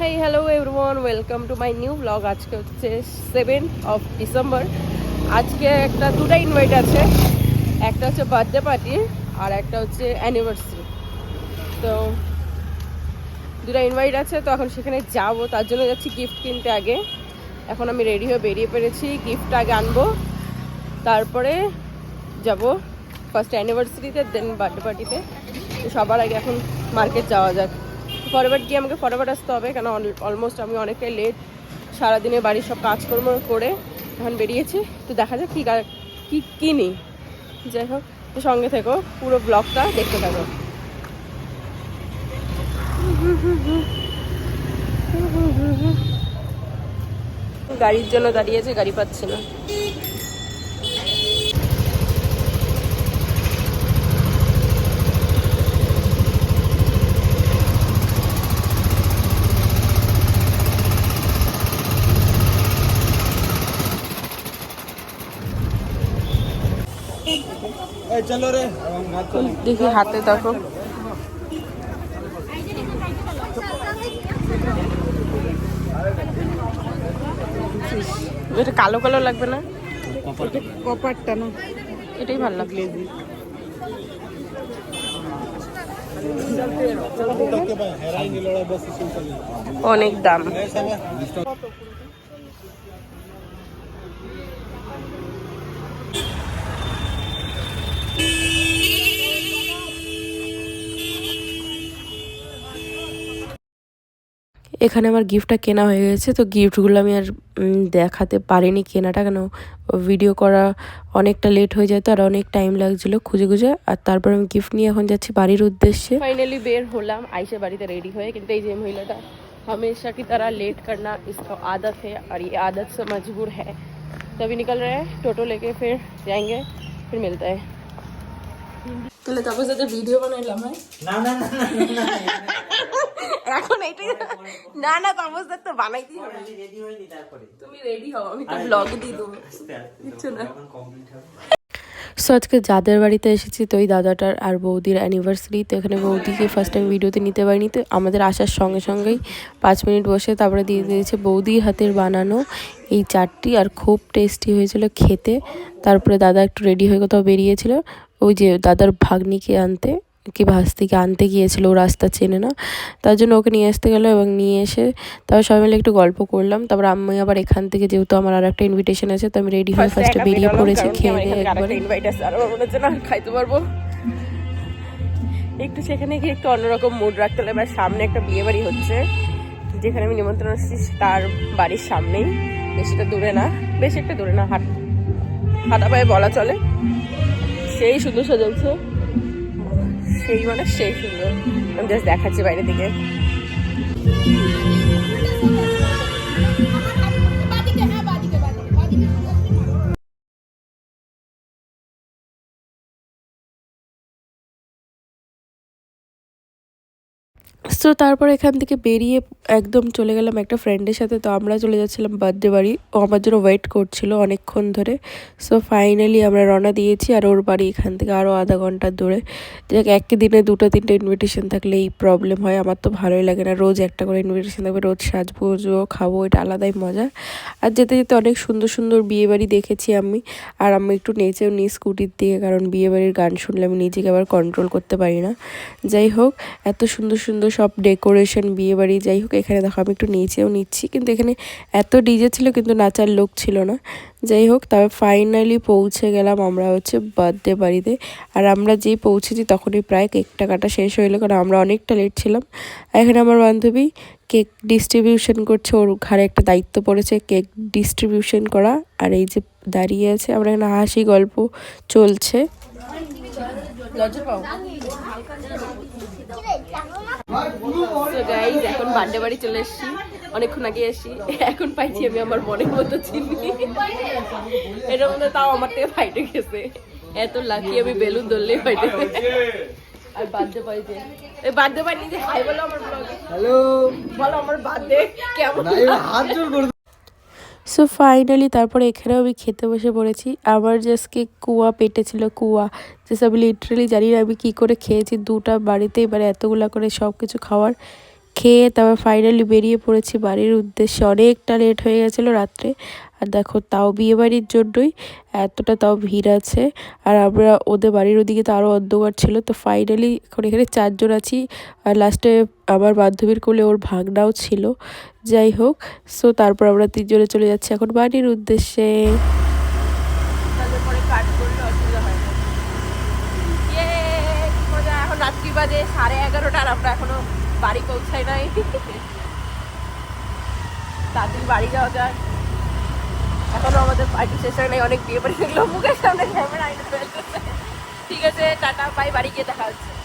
Hey hello everyone welcome to my new vlog আজকে হচ্ছে seven of December আজকে একটা দুটা ইনভাইট আছে। একটা হচ্ছে বার্থডে পার্টি আর একটা হচ্ছে অ্যানিভার্সারি তো দুটা ইনভাইট আছে, তো এখন সেখানে যাব। তার জন্য যাচ্ছি গিফট কিনতে আগে। এখন আমি রেডি হয়ে বেরিয়ে পেরেছি গিফট আগে আনব। তারপরে যাব ফার্স্ট অ্যানিভার্সারিতে দেন বার্থডে পার্টিতে সবার আগে এখন মার্কেট যাওয়া যাক। ফরওয়ার্ড গিয়ে আমাকে ফরওয়ার্ড আসতে হবে কারণ অলমোস্ট আমি অনেকটাই লেট সারাদিনে বাড়ির সব কাজকর্ম করে এখন বেরিয়েছি। তো দেখা যাক কী কা- কী কিনি যাই হোক, তো সঙ্গে থেকো, পুরো ব্লগটা দেখতে থাকো। গাড়ির জন্য দাঁড়িয়েছে গাড়ি পাচ্ছে না। দেখি হাতে দেখো। এটা কালো কালো লাগবে না? কপারটা না। এটাই ভালো লাগবে। চলে অনেক দাম। এখানে আমার গিফটটা কেনা হয়ে গেছে তো গিফটগুলো আমি আর উম, দেখাতে পারিনি কেনাটা কেন ভিডিও করা অনেকটা লেট হয়ে যেত আর অনেক টাইম লাগছিল খুঁজে খুঁজে আর তারপর আমি গিফট নিয়ে এখন যাচ্ছি বাড়ির উদ্দেশ্যে ফাইনালি বের হলাম আইসে বাড়িতে রেডি হয়ে কিন্তু এই যে মহিলাটা हमेशा की तरह लेट करना इसका आदत है और ये आदत से मजबूर है तभी निकल रहे हैं टोटो लेके फिर जाएंगे फिर मिलता है তাহলে তারপর সাথে ভিডিও বানাইলাম হ্যাঁ না না না না এখন এটাই না না তো বানাইতেই হবে রেডি হইনি তারপরে তুমি রেডি হও আমি তো ব্লগ দিয়ে দেবো কিচ্ছু না কমপ্লিট হবে সো আজকে যাদের বাড়িতে এসেছি, তো ওই দাদাটার আর বৌদির অ্যানিভার্সারি তো এখানে বৌদিকে ফার্স্ট টাইম ভিডিওতে নিতে পারিনি। তো আমাদের আসার সঙ্গে সঙ্গেই পাঁচ মিনিট বসে তারপরে দিয়ে দিয়েছে বৌদির হাতের বানানো এই চারটি আর খুব টেস্টি হয়েছিল খেতে। তারপরে দাদা একটু রেডি হয়ে কোথাও বেরিয়েছিল। ওই যে দাদার ভাগ্নিকে আনতে। কি ভাস থেকে আনতে গিয়েছিল ও রাস্তা চেনে না। তার জন্য ওকে নিয়ে আসতে গেলো এবং নিয়ে এসে তারপর সবাই মিলে একটু গল্প করলাম। তারপর আমি আবার এখান থেকে যেহেতু আমার আর একটা ইনভিটেশন আছে তো আমি রেডি হয়ে ফার্স্টে বেরিয়ে পড়েছি খেয়ে দিয়ে একবারে। খাইতে পারব। একটু সেখানে গিয়ে একটু অন্যরকম মুড রাখতে হলে। এবার সামনে একটা বিয়ে বাড়ি হচ্ছে যেখানে আমি নিমন্ত্রণ আসছি তার বাড়ির সামনেই। বেশিটা দূরে না বেশি একটা দূরে না হাট হাঁটা পায়ে বলা চলে। সেই সুন্দর সাজাচ্ছে সেই মানে সেই সুন্দর। আমি জাস্ট দেখাচ্ছি বাইরে দিকে। সো তারপর এখান থেকে বেরিয়ে একদম চলে গেলাম একটা ফ্রেন্ডের সাথে। তো আমরা চলে যাচ্ছিলাম বার্থডে বাড়ি। ও আমার জন্য ওয়েট করছিল অনেকক্ষণ ধরে। সো ফাইনালি আমরা রওনা দিয়েছি আর ওর বাড়ি এখান থেকে আরও আধা ঘণ্টার দূরে। দেখ এক দিনে দুটো তিনটে ইনভিটেশন থাকলে এই প্রবলেম হয়। আমার তো ভালোই লাগে না। রোজ একটা করে ইনভিটেশন থাকবে। রোজ সাজবো খাব, এটা আলাদাই মজা। আর যেতে যেতে অনেক সুন্দর সুন্দর বিয়েবাড়ি দেখেছি আমি। আর আমি একটু নেচেও নিই স্কুটির দিকে কারণ বিয়েবাড়ির গান শুনলে আমি নিজেকে আবার কন্ট্রোল করতে পারি না। যাই হোক, এত সুন্দর সুন্দর সব ডেকোরেশন বিয়ে বাড়ি যাই হোক, এখানে দেখো আমি একটু নেচেও নিচ্ছি। কিন্তু এখানে এত ডিজে ছিল, কিন্তু নাচার লোক ছিল না। যাই হোক তবে ফাইনালি পৌঁছে গেলাম আমরা হচ্ছে বার্থডে বাড়িতে। আর আমরা যেই পৌঁছেছি তখনই প্রায় কেকটা কাটা শেষ হয়ে এলো, কারণ আমরা অনেকটা লেট ছিলাম। এখানে আমার বান্ধবী কেক ডিস্ট্রিবিউশন করছে, ওর ঘাড়ে একটা দায়িত্ব পড়েছে, কেক ডিস্ট্রিবিউশন করা। আর এই যে দাঁড়িয়ে আছে, আমরা এখানে হাসি গল্প চলছে। লজ্জা পাও? গাইজ এখন বার্থডে বাড়ি চলে এসেছি। অনেকক্ষণ আগে এসেছি। এখন পাইছি আমি আমার মনের মতো চিনি। এটার মধ্যে তাও আমার থেকে ফাইটে গেছে। এত লাকি আমি বেলুন ধরলেই ফাইটে আর বার্থডে পাইছে এই বার্থডে পাই নিজে হাই বলো আমার হ্যালো বলো আমার বার্থডে কেমন? হাত জোর করে সো ফাইনালি তারপরে এখানেও আমি খেতে বসে পড়েছি। আমার জাস্টকে কুয়া পেটে ছিল কুয়া। যেসব লিটারেলি জানি না আমি কী করে খেয়েছি। দুটা বাড়িতে এবারে এতগুলা করে সব কিছু খাওয়ার। খেয়ে তারপর ফাইনালি বেরিয়ে পড়েছি বাড়ির উদ্দেশ্যে। অনেকটা লেট হয়ে গেছিল রাত্রে। আর দেখো তাও বিয়ে বাড়ির জন্যই এতটা তাও ভিড় আছে। আর আমরা ওদের বাড়ির ওদিকে তো আরও অন্ধকার ছিল, তো ফাইনালি এখন এখানে চারজন আছি। আর লাস্টে আমার বান্ধবীর কোলে ওর ভাগনাও ছিল। যাই হোক সো তারপর আমরা তিনজনে চলে যাচ্ছি এখন বাড়ির উদ্দেশ্যে। এখন সাড়ে এগারোটা আর আমরা এখনও বাড়ি পৌঁছাই নাই। তাড়াতাড়ি বাড়ি যাওয়া যায় এখনও আমাদের পার্টি শেষ হয় নাই, অনেক বিয়ে বাড়ি দেখল মুখের সামনে ঠিক আছে, টাটা পাই বাড়ি গিয়ে দেখা হচ্ছে।